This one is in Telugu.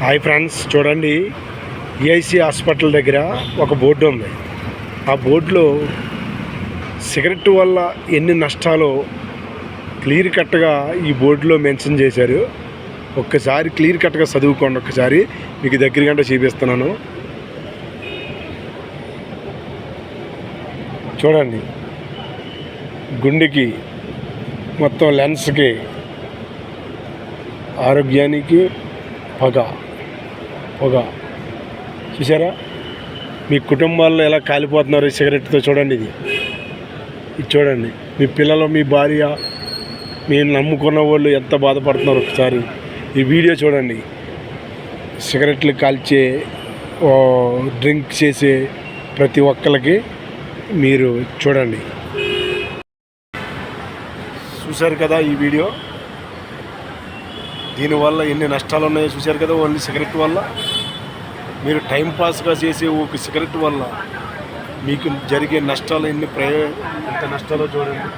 హాయ్ ఫ్రెండ్స్ చూడండి. ఈఐసి హాస్పిటల్ దగ్గర ఒక బోర్డు ఉంది. ఆ బోర్డులో సిగరెట్ వల్ల ఎన్ని నష్టాలో క్లియర్ కట్గా ఈ బోర్డులో మెన్షన్ చేశారు. ఒక్కసారి క్లియర్ కట్గా చదువుకోండి ఒక్కసారి. మీకు దగ్గర గంట చూపిస్తున్నాను. చూడండి. గుండెకి మొత్తం లెన్స్కి ఆరోగ్యానికి పగ. పొగ. చూసారా మీ కుటుంబాల్లో ఎలా కాలిపోతున్నారు ఈ సిగరెట్తో చూడండి ఇది. ఇది చూడండి. మీ పిల్లలు మీ భార్య మీరు నమ్ముకున్న వాళ్ళు ఎంత బాధపడుతున్నారు ఒకసారి ఈ వీడియో చూడండి. సిగరెట్లు కాల్చే డ్రింక్ చేసే ప్రతి ఒక్కరికి మీరు చూడండి. చూశారు కదా ఈ వీడియో? దీనివల్ల ఎన్ని నష్టాలు ఉన్నాయో చూశారు కదా ఓన్లీ సిగరెట్ వల్ల. మీరు టైంపాస్గా చేసే ఒక సిగరెట్ వల్ల మీకు జరిగే నష్టాలు ఎన్ని ప్రయో ఎంత నష్టాలో చూడండి.